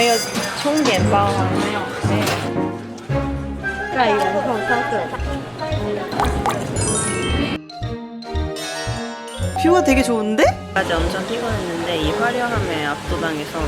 没有充电宝啊？没有，没有。盖元后烧水。 뷰가 되게 좋은데? 까지 엄청 피곤했는데 이 화려함에 압도당해서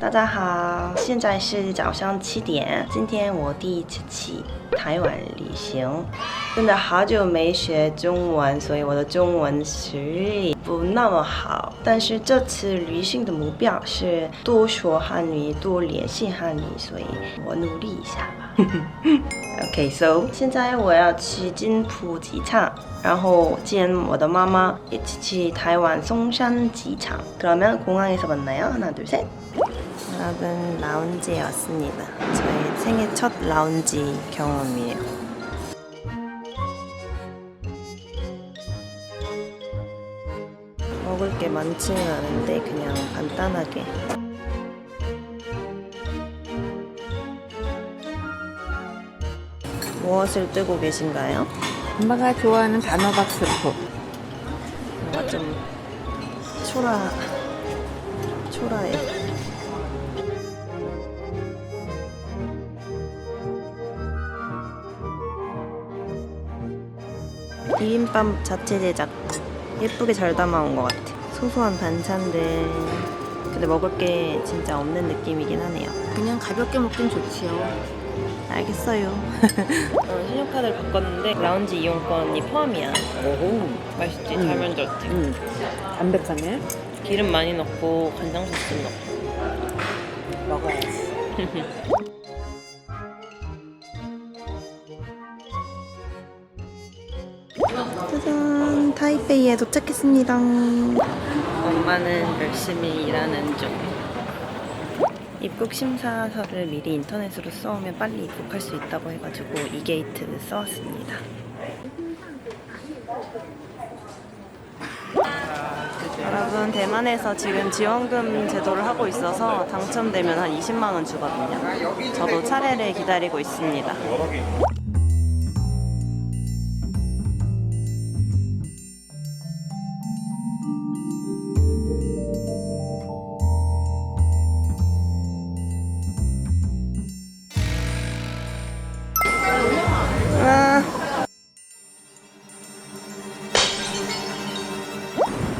大家好，现在是早上七点。今天我第一次去台湾旅行， 真的好久没学中文，所以我的中文实力不那么好。但是这次旅行的目标是多说汉语，多练习汉语，所以我努力一下吧。OK，so、现在我要去金浦机场，然后见我的妈妈，一起去台湾松山机场。그러면공항에서만나요하나둘셋 여러분 라운지에 왔습니다. 저희 생애 첫 라운지 경험이에요. 게 많지는 않은데 그냥 간단하게 무엇을 뜨고 계신가요? 엄마가 좋아하는 단호박 스프. 뭔가 좀 초라 초라해. 비빔밥 자체 제작 예쁘게 잘 담아온 것 같아. 소소한 반찬들. 근데 먹을 게 진짜 없는 느낌이긴 하네요. 그냥 가볍게 먹긴 좋지요. 알겠어요. 어, 신용카드를 바꿨는데 라운지 이용권이 포함이야. 오호. 맛있지? 음. 잘 만들었지? 음. 담백하네. 기름 많이 넣고 간장 소스 넣고. 먹어야지. 타이페이에 도착했습니다. 엄마는 열심히 일하는 중 입국 심사서를 미리 인터넷으로 써오면 빨리 입국할 수 있다고 해가지고 이 게이트 써왔습니다. 여러분 대만에서 지금 지원금 제도를 하고 있어서 당첨되면 한 20만 원 주거든요. 저도 차례를 기다리고 있습니다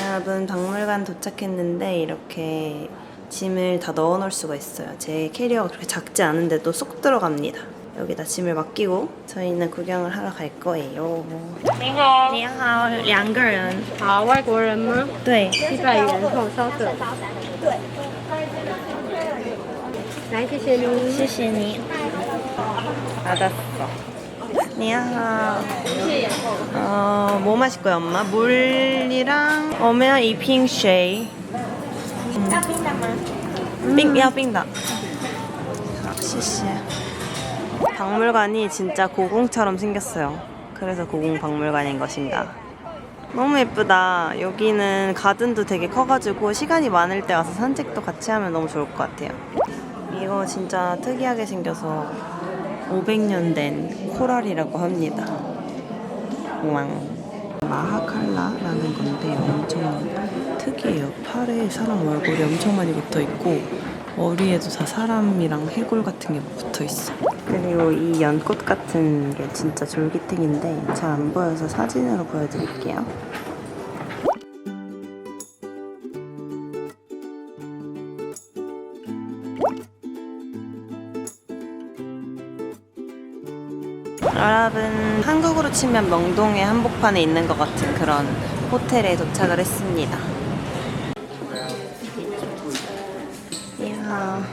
여러분 박물관 도착했는데 이렇게 짐을 다 넣어놓을 수가 있어요. 제 캐리어가 그렇게 작지 않은데도 쏙 들어갑니다. 여기다 짐을 맡기고 저희는 구경을 하러 갈 거예요. 你好，你好，两个人。好，外国人吗？对，一百元后烧水。来，谢谢您。谢谢你. 받았어. 니하오. 어, 뭐 마실 거야, 엄마? 물이랑 어메야 이 핑쉐이. 빙야 음. 빙다. 시시. 박물관이 진짜 고궁처럼 생겼어요. 그래서 고궁 박물관인 것인가. 너무 예쁘다. 여기는 가든도 되게 커가지고 시간이 많을 때 와서 산책도 같이 하면 너무 좋을 것 같아요. 이거 진짜 특이하게 생겨서 500년 된 코랄이라고 합니다. 우왕. 마하칼라라는 건데 엄청 특이해요. 팔에 사람 얼굴이 엄청 많이 붙어 있고 머리에도 다 사람이랑 해골 같은 게 붙어 있어. 그리고 이 연꽃 같은 게 진짜 졸기탱인데 잘 안 보여서 사진으로 보여드릴게요. 치면 명동의 한복판에 있는 것 같은 그런 호텔에 도착을 했습니다. 이야,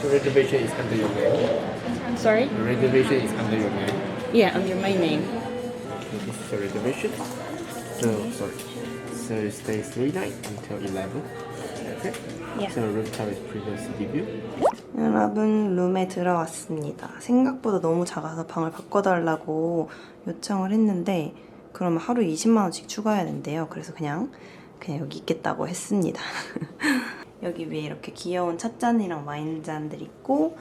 The reservation is under your name. I'm sorry. The reservation is under your name. Yeah, under my name. This is the reservation. So sorry. So you stay three nights until eleven. Okay. Yeah. So room service previous sea view. 여러분 룸에 들어왔습니다. 생각보다 너무 작아서 방을 바꿔달라고 요청을 했는데 그러면 하루에 20만 원씩 추가해야 된대요. 그래서 그냥 그냥 여기 있겠다고 했습니다. 여기 위에 이렇게 귀여운 찻잔이랑 와인잔들 있고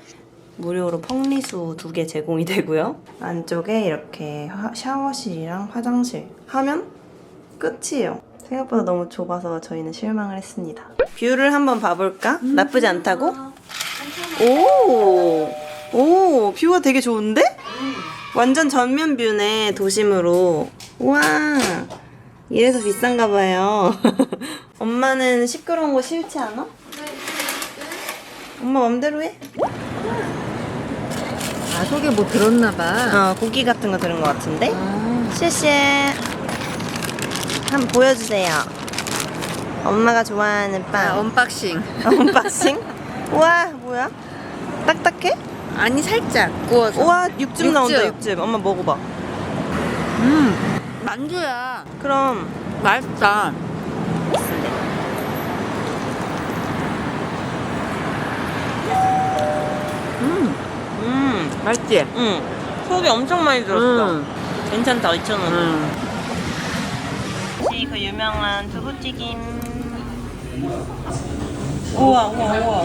무료로 펑리수 두 개 제공이 되고요. 안쪽에 이렇게 화- 샤워실이랑 화장실 하면 끝이에요. 생각보다 너무 좁아서 저희는 실망을 했습니다. 뷰를 한번 봐볼까? 나쁘지 않다고? 오, 오, 뷰가 되게 좋은데? 완전 전면 뷰네, 도심으로. 우와, 이래서 비싼가 봐요. 엄마는 시끄러운 거 싫지 않아? 엄마 맘대로 해. 아 속에 뭐 들었나 봐. 어, 고기 같은 거 들은 것 같은데? 아, 쉐쉐. 한번 보여주세요. 엄마가 좋아하는 아, 빵. 언박싱. 언박싱? 우와, 뭐야? 딱딱해? 아니 살짝 구워서. 우와, 육즙, 나온다, 육즙. 엄마 먹어봐. 음 만두야. 그럼 맛있다. 음 음, 맛있지. 음. 속이 엄청 많이 들었어. 음. 괜찮다, 2,000원. 음. 유명한 두부튀김. 우와, 우와, 우와.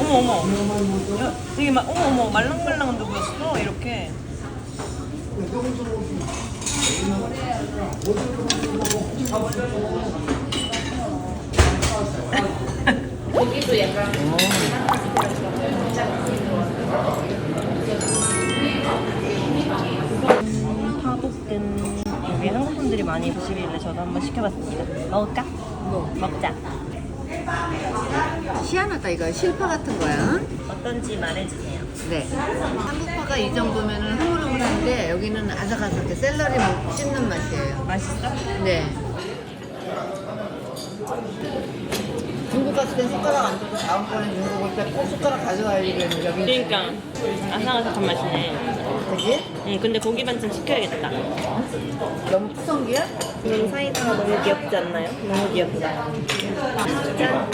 어머, 어머. 야, 되게 막, 어머, 어머. 말랑말랑한 두부였어, 이렇게. 파볶음. 많이 드시길래 저도 한번 시켜봤습니다. 먹을까? 뭐 먹자. 희한하다 이거 실파 같은 거야. 어떤지 말해주세요. 네. 한국파가 이 정도면은 흐물흐물한데 여기는 아삭아삭해. 샐러리 먹 씹는 맛이에요. 맛있어? 네. 중국 갔을 땐 숟가락 안 줘도 다음번에 중국 올때꼭 숟가락 가져와야지 그랬는데 여기 그러니까 아삭아삭한 맛이네. 되지? 응, 근데 고기 반찬 시켜야겠다. 너무 푸성기야? 지금 사이다가 너무 귀엽지 않나요? 너무 귀엽다. 짠.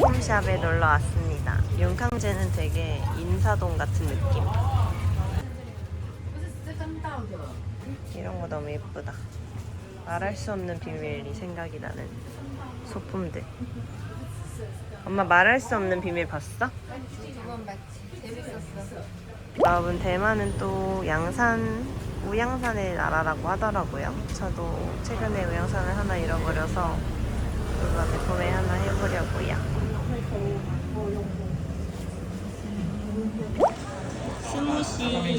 홈샵에 놀러 왔습니다. 윤캉제는 되게 인사동 같은 느낌. 이런 거 너무 예쁘다. 말할 수 없는 비밀이 생각이 나는 소품들. 엄마 말할 수 없는 비밀 봤어? 여러분 대만은 또 양산 우양산의 나라라고 하더라고요. 저도 최근에 우양산을 하나 잃어버려서 이번에 구매 하나 해보려고요. 스무시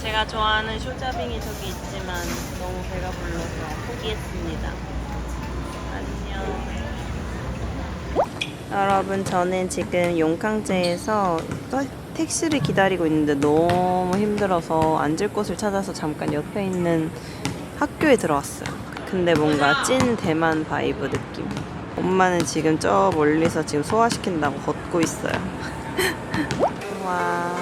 제가 좋아하는 쇼자빙이 저기 있지만 너무 배가 불러서 포기했습니다. 안녕. 여러분 저는 지금 용캉제에서 또- 택시를 기다리고 있는데 너무 힘들어서 앉을 곳을 찾아서 잠깐 옆에 있는 학교에 들어왔어요. 근데 뭔가 찐 대만 바이브 느낌. 엄마는 지금 저 멀리서 지금 소화시킨다고 걷고 있어요. 와.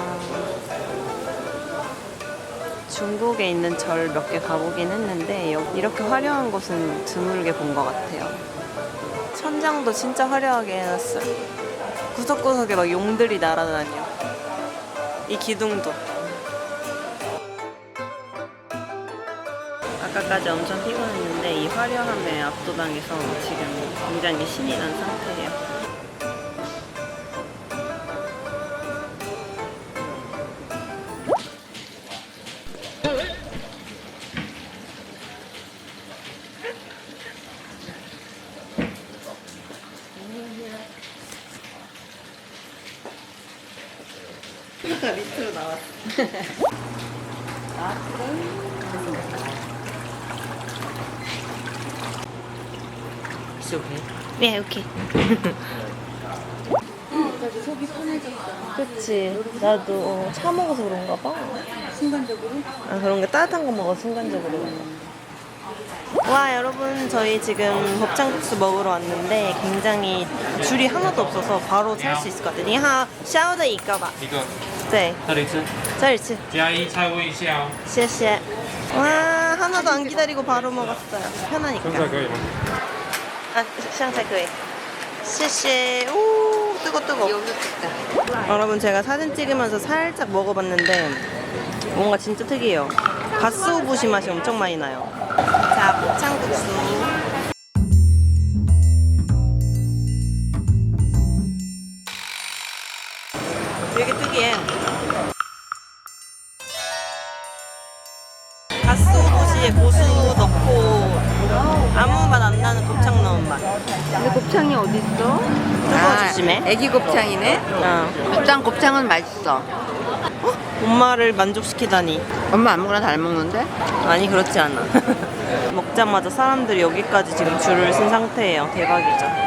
중국에 있는 절 몇 개 가보긴 했는데 여- 이렇게 화려한 곳은 드물게 본 것 같아요. 천장도 진짜 화려하게 해놨어요. 구석구석에 막 용들이 날아다녀. 이 기둥도. 아까까지 엄청 피곤했는데 이 화려함에 압도당해서 지금 굉장히 신이 난 상태예요. 밑으로 나왔어. 네, 오케이. 속이 편해졌어. 그치. 나도 어, 차 먹어서 그런가 봐. 순간적으로? 아, 그런 게 따뜻한 거 먹어, 순간적으로. 와, 여러분, 저희 지금 곱창국수 먹으러 왔는데 굉장히 줄이 하나도 없어서 바로 살 수 있을 것 같아요. 니하, 샤오더 이까봐. 一个，对，这里吃，这里吃。加一菜问一下哦。谢谢。哇，好 하나도 안 기다리고 바로 먹었어요. 편하니까. 可以吗？ 아, 香菜可以. 시시. 오, 뜨거 뜨거. 여러분 제가 사진 찍으면서 살짝 먹어봤는데 뭔가 진짜 특이해요. 갓소부시 맛이 엄청 많이 나요. 자, 곱창국수. 되게 특이해. 갓소부시에 고수 넣고 아무 맛 안 나는 곱창 넣은 맛. 근데 곱창이 어디 있어? 뜨거워 조심해. 애기 곱창이네. 어. 일단 곱창은 맛있어. 엄마를 만족시키다니. 엄마 아무거나 잘 먹는데? 아니 그렇지 않아. 먹자마자 사람들이 여기까지 지금 줄을 쓴 상태예요. 대박이죠.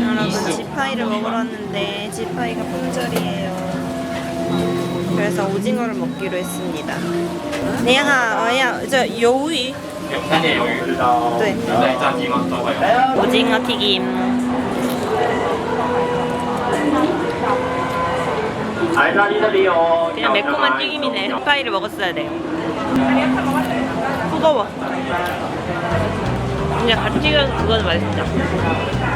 여러분 지파이를 먹으러 왔는데 지파이가 품절이에요. 그래서 오징어를 먹기로 했습니다. 你好，我要这鱿鱼有三点鱿鱼，知道。对对，炸鸡吗？都会有。 오징어 튀김. 还在你这里哦。 그냥 매콤한 튀김이네. 지파이를 먹었어야 돼요. 뜨거워. 그냥 같이 익어서 그건 맛있죠.